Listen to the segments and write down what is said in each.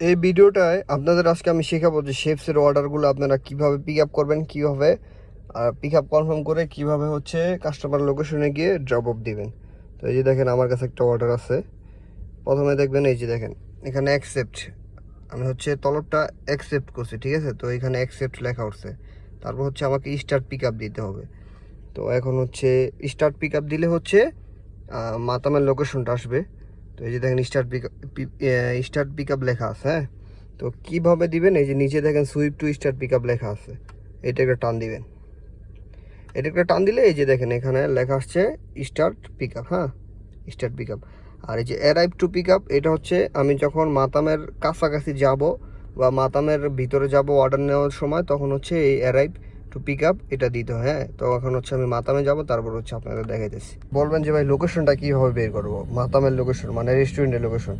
এই ভিডিওটায় আপনাদের আজকে আমি শেখাবো যে শেপসের অর্ডারগুলো আপনারা কীভাবে পিক আপ করবেন, কীভাবে, আর পিক আপ কনফার্ম করে কীভাবে হচ্ছে কাস্টমার লোকেশনে গিয়ে ড্রপ অফ দিবেন। তো এই যে দেখেন আমার কাছে একটা অর্ডার আছে। প্রথমে দেখবেন এই যে দেখেন, এখানে অ্যাকসেপ্ট আমি হচ্ছে তলবটা অ্যাকসেপ্ট করছি, ঠিক আছে? তো এখানে অ্যাকসেপ্ট লেখা উঠছে। তারপর হচ্ছে আমাকে স্টার্ট পিক আপ দিতে হবে। তো এখন হচ্ছে স্টার্ট পিক আপ দিলে হচ্ছে মাতামের লোকেশনটা আসবে। তো এই যে দেখেন স্টার্ট পিক স্টার্ট পিক লেখা আছে হ্যাঁ? তো কীভাবে দিবেন? এই যে নিচে দেখেন সুইপ টু স্টার্ট পিক লেখা আছে। এটা একটা টান দিবেন। এটা একটা টান দিলে এই যে দেখেন এখানে লেখা আসছে স্টার্ট পিক হ্যাঁ? স্টার্ট পিক আর এই যে অ্যারাইভ টু পিক এটা হচ্ছে আমি যখন মাতামের কাছাকাছি যাব বা মাতামের ভিতরে যাব অর্ডার নেওয়ার সময়, তখন হচ্ছে এই অ্যারাইভ টু পিক আপ এটা দিতে হয় তো এখন হচ্ছে আমি মাতামে যাব, তারপর হচ্ছে আপনাদের দেখাইতেছি। বলবেন যে ভাই লোকেশনটা কীভাবে বের করব? মাতামের লোকেশন মানে রেস্টুরেন্টের লোকেশন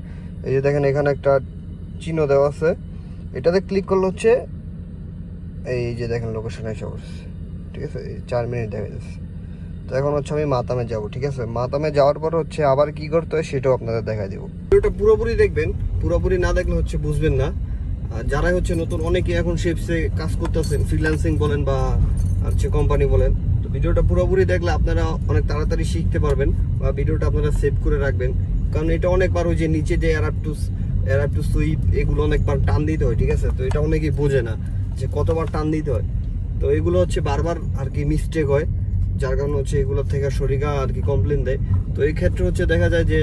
এই যে দেখেন, এখানে একটা চিহ্ন দেওয়া আছে। এটাতে ক্লিক করলে হচ্ছে এই যে দেখেন লোকেশন এসে পড়ছে। ঠিক আছে? চার মিনিট দেখা যাচ্ছে। তো এখন হচ্ছে আমি মাতামে যাব, ঠিক আছে? মাতামে যাওয়ার পর হচ্ছে আবার কি করতে হয়, সেটাও আপনাদের দেখা দিব। ভিডিওটা পুরোপুরি দেখবেন। পুরোপুরি না দেখলে হচ্ছে বুঝবেন না। যারাই হচ্ছে নতুন, অনেকে এখন শেপসে কাজ করতেছেন ফ্রিল্যান্সিং বলেন বা হচ্ছে কোম্পানি বলেন। তো ভিডিওটা পুরোপুরি দেখলে আপনারা অনেক তাড়াতাড়ি শিখতে পারবেন বা ভিডিওটা আপনারা সেভ করে রাখবেন। কারণ এটা অনেকবার ওই যে নিচে যে অ্যারাপ টু অ্যারাপ টু সুইপ এগুলো অনেকবার টান দিতে হয়, ঠিক আছে? তো এটা অনেকেই বোঝে না যে কতবার টান দিতে হয়। তো এগুলো হচ্ছে বারবার আর কি মিস্টেক হয়, যার কারণে হচ্ছে এগুলো থেকে শরীরা আর কি কমপ্লেন দেয়। তো এই ক্ষেত্রে হচ্ছে দেখা যায় যে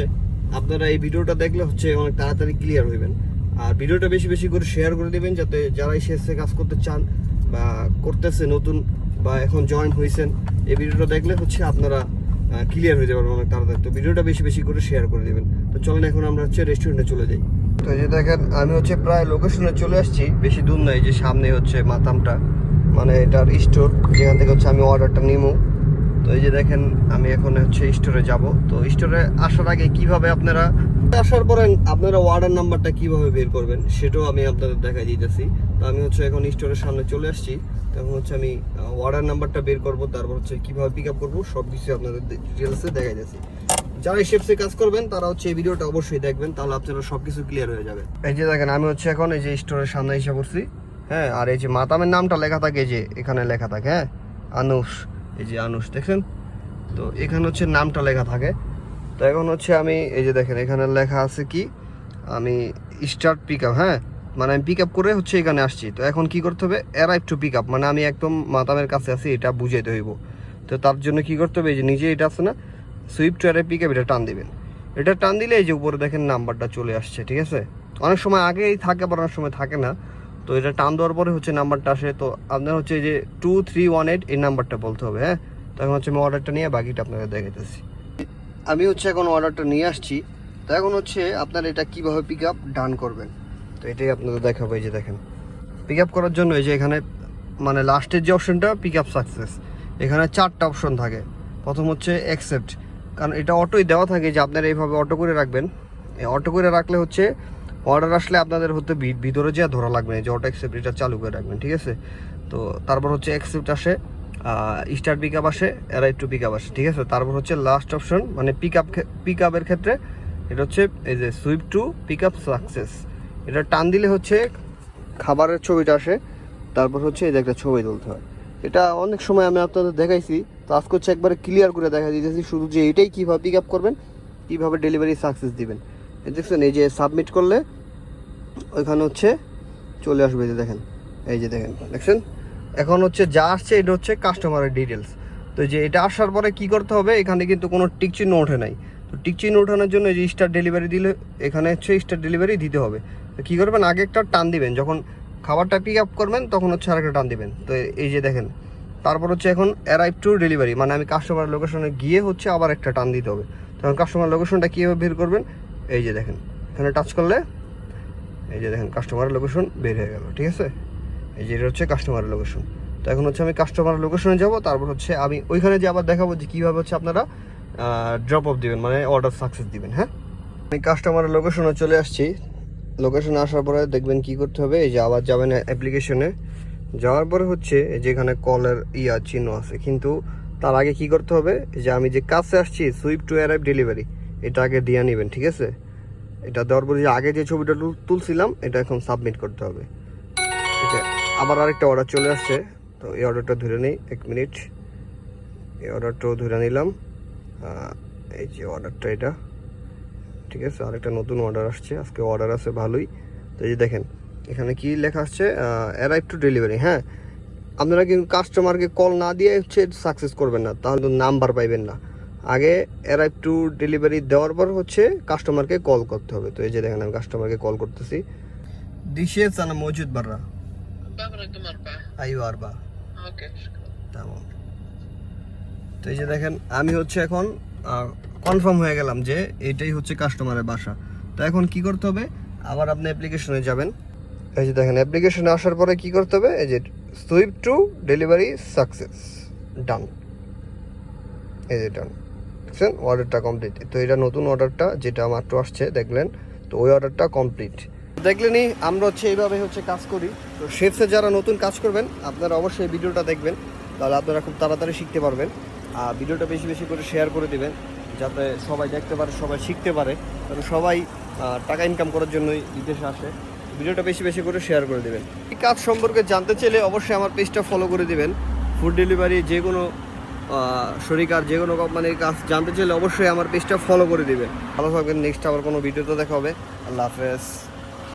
আপনারা এই ভিডিওটা দেখলে হচ্ছে অনেক তাড়াতাড়ি ক্লিয়ার হইবেন। আর ভিডিওটা বেশি বেশি করে শেয়ার করে দিবেন যাতে যারাই শেষে কাজ করতে চান বা করতেছে নতুন বা এখন জয়েন হয়েছেন এই ভিডিওটা দেখলে হচ্ছে আপনারা ক্লিয়ার হয়ে যাবেন অনেক তাড়াতাড়ি। তো ভিডিওটা বেশি বেশি করে শেয়ার করে দিবেন। তো চলেন এখন আমরা হচ্ছে রেস্টুরেন্টে চলে যাই। তো যে দেখেন, আমি হচ্ছে প্রায় লোকেশনে চলে আসছি, বেশি দূর নাই, যে সামনে হচ্ছে মাতামটা মানে এটার স্টোর যেখান থেকে হচ্ছে আমি অর্ডারটা নিমু। তো এই যে দেখেন, আমি এখন হচ্ছে স্টোরে যাব। তো স্টোরে আসার আগে কীভাবে আপনারা আসার পরে আপনারা অর্ডার নাম্বারটা কীভাবে বের করবেন, সেটাও আমি আপনাদের দেখাই দিতেছি। তো আমি হচ্ছে এখন স্টোরের সামনে চলে আসছি। তখন হচ্ছে আমি অর্ডার নাম্বারটা বের করব, তারপর হচ্ছে কীভাবে পিক আপ করব সব কিছু আপনাদের ডিটেলসে দেখাই যাচ্ছি যারা এই শেপসে কাজ করবেন, তারা হচ্ছে এই ভিডিওটা অবশ্যই দেখবেন, তাহলে আপনারা সবকিছু ক্লিয়ার হয়ে যাবে। এই যে দেখেন, আমি হচ্ছে এখন এই যে স্টোরের সামনে এসে পড়ছি হ্যাঁ আর এই যে মাতামের নামটা লেখা থাকে যে এখানে লেখা থাকে হ্যাঁ আনুষ, এই যে আনুষ, দেখছেন? তো এখানে হচ্ছে নামটা লেখা থাকে। তো এখন হচ্ছে আমি, এই যে দেখেন, এখানে লেখা আছে কি? আমি স্টার্ট পিক আপ হ্যাঁ? মানে আমি পিক আপ করে হচ্ছে এখানে আসছি। তো এখন কি করতে হবে? অ্যারাইভ টু পিক আপ মানে আমি একদম মাতামের কাছে আছি, এটা বুঝাইতে হইব। তো তার জন্য কি করতে হবে? এই যে নিজে এটা আছে না? সুইফট টু পিক আপ এটা টান দিবেন। এটা টান দিলে এই যে উপরে দেখেন নাম্বারটা চলে আসছে, ঠিক আছে? অনেক সময় আগেই থাকে, আবার অনেক সময় থাকে না। তো এটা টান দেওয়ার পরে হচ্ছে নাম্বারটা আসে। তো আপনার হচ্ছে এই যে টু থ্রি ওয়ান এইট এই নাম্বারটা বলতে হবে হ্যাঁ? তখন হচ্ছে আমি অর্ডারটা নিয়ে বাকিটা আপনাকে দেখাইতেছি। আমি হচ্ছে এখন অর্ডারটা নিয়ে আসছি। তো এখন হচ্ছে আপনার এটা কীভাবে পিক আপ ডান করবেন? তো এটাই আপনাদের দেখাবো, এই যে দেখেন। পিক আপ করার জন্য এই যে এখানে মানে লাস্টের যে অপশনটা পিক আপ সাকসেস এখানে চারটা অপশন থাকে। প্রথম হচ্ছে অ্যাকসেপ্ট কারণ এটা অটোই দেওয়া থাকে যে আপনারা এইভাবে অটো করে রাখবেন। অটো করে রাখলে হচ্ছে অর্ডার আসলে আপনাদের হতে ভিতরে যা ধরা লাগবে যে অটো অ্যাকসেপ্ট এটা চালু করে রাখবেন, ঠিক আছে? তো তারপর হচ্ছে অ্যাকসেপ্ট আসে। স্টার্ট পিক আপ আসে অ্যারাইভ টু পিক আপ আসে, ঠিক আছে? তারপর হচ্ছে লাস্ট অপশন মানে পিক আপ পিক আপের ক্ষেত্রে এটা হচ্ছে এই যে sweep to pick up success এটা টান দিলে হচ্ছে খাবারের ছবিটা আসে, তারপর হচ্ছে এই যে একটা ছবি তুলতে হয়। এটা অনেক সময় আমি আপনাদের দেখাইছি, তো আজকে হচ্ছে একবারে ক্লিয়ার করে দেখা দিতেছি শুধু যে এটাই কীভাবে পিক আপ করবেন, কীভাবে ডেলিভারি সাকসেস দিবেন। দেখছেন, এই যে সাবমিট করলে ওইখানে হচ্ছে চলে আসবে যে দেখেন, এই যে দেখেন, দেখছেন? এখন হচ্ছে যা আসছে, এটা হচ্ছে কাস্টমারের ডিটেলস তো যে এটা আসার পরে কি করতে হবে, এখানে কিন্তু কোনো টিক চিহ্ন ওঠে নাই। তো টিক চিহ্ন ওঠানোর জন্য যে স্টার ডেলিভারি দিলে, এখানে হচ্ছে স্টার ডেলিভারি দিতে হবে। তো কী করবেন, আগে একটা টান দিবেন। যখন খাবারটা পিক আপ করবেন, তখন হচ্ছে আরেকটা টান দিবেন। তো এই যে দেখেন, তারপর হচ্ছে এখন অ্যারাইভ টু ডেলিভারি মানে আমি কাস্টমার লোকেশনে গিয়ে হচ্ছে আবার একটা টান দিতে হবে। তখন কাস্টমার লোকেশনটা কীভাবে বের করবেন? এই যে দেখেন, এখানে টাচ করলে, এই যে দেখেন কাস্টমারের লোকেশন বের হয়ে গেল, ঠিক আছে? এই যে এটা হচ্ছে কাস্টমারের লোকেশন তো এখন হচ্ছে আমি কাস্টমার লোকেশনে যাব, তারপর হচ্ছে আমি ওইখানে যে আবার দেখাবো যে কীভাবে হচ্ছে আপনারা ড্রপ অফ দিবেন মানে অর্ডার সাকসেস দিবেন হ্যাঁ? আমি কাস্টমার লোকেশনে চলে আসছি। লোকেশনে আসার পরে দেখবেন কি করতে হবে, এই যে আবার যাবেন অ্যাপ্লিকেশনে যাওয়ার পরে হচ্ছে এই যে এখানে কলের ইয়া চিহ্ন আছে, কিন্তু তার আগে কি করতে হবে যে আমি যে কাছে আসছি সুইপ টু অ্যারাইভ ডেলিভারি এটা আগে দিয়ে নেবেন, ঠিক আছে? এটা দেওয়ার পরে যে আগে যে ছবিটা তুলছিলাম, এটা এখন সাবমিট করতে হবে। আবার আরেকটা অর্ডার চলে আসছে। তো এই অর্ডারটা ধরে নিই, এক মিনিট এই অর্ডারটাও ধরে নিলাম। এই যে অর্ডারটা এটা। ঠিক আছে, আরেকটা নতুন অর্ডার আসছে। আজকে অর্ডার আছে ভালোই। তো এই যে দেখেন, এখানে কি লেখা আসছে? অ্যারাইভ টু ডেলিভারি হ্যাঁ? আপনারা কিন্তু কাস্টমারকে কল না দিয়ে হচ্ছে সাকসেস করবেন না, তাহলে তো নাম্বার পাইবেন না। আগে অ্যারাইভ টু ডেলিভারি দেওয়ার পর হচ্ছে কাস্টমারকে কল করতে হবে। তো এই যে দেখেন, আমি কাস্টমারকে কল করতেছি। ডিশেস আনা মজুদ বাররা। ببرد مربع আইও আরবা اوكي شكرا তেমন তো এই যে দেখেন আমি হচ্ছে এখন কনফার্ম হয়ে গেলাম যে এটাই হচ্ছে কাস্টমারের বাসা তো এখন কি করতে হবে আবার আপনি অ্যাপ্লিকেশনে যাবেন এই যে দেখেন অ্যাপ্লিকেশনে আসার পরে কি করতে হবে এই যে sweep to delivery success done এই যে ডান দেখছেন অর্ডারটা কমপ্লিট তো এটা নতুন অর্ডারটা যেটা মাত্র আসছে দেখলেন তো ওই অর্ডারটা কমপ্লিট দেখলেনই আমরা হচ্ছে এইভাবে হচ্ছে কাজ করি। তো শেফসে যারা নতুন কাজ করবেন, আপনারা অবশ্যই ভিডিওটা দেখবেন, তাহলে আপনারা খুব তাড়াতাড়ি শিখতে পারবেন। আর ভিডিওটা বেশি বেশি করে শেয়ার করে দেবেন, যাতে সবাই দেখতে পারে, সবাই শিখতে পারে কারণ সবাই টাকা ইনকাম করার জন্যই বিদেশে আসে। ভিডিওটা বেশি বেশি করে শেয়ার করে দেবেন। এই কাজ সম্পর্কে জানতে চাইলে অবশ্যই আমার পেজটা ফলো করে দেবেন। ফুড ডেলিভারি যে কোনো শরিকার যে কোনো কোম্পানির কাজ জানতে চাইলে অবশ্যই আমার পেজটা ফলো করে দিবেন। ভালো থাকবেন নেক্সট আবার কোনো ভিডিওতে দেখা হবে। আল্লাহ হাফেজ।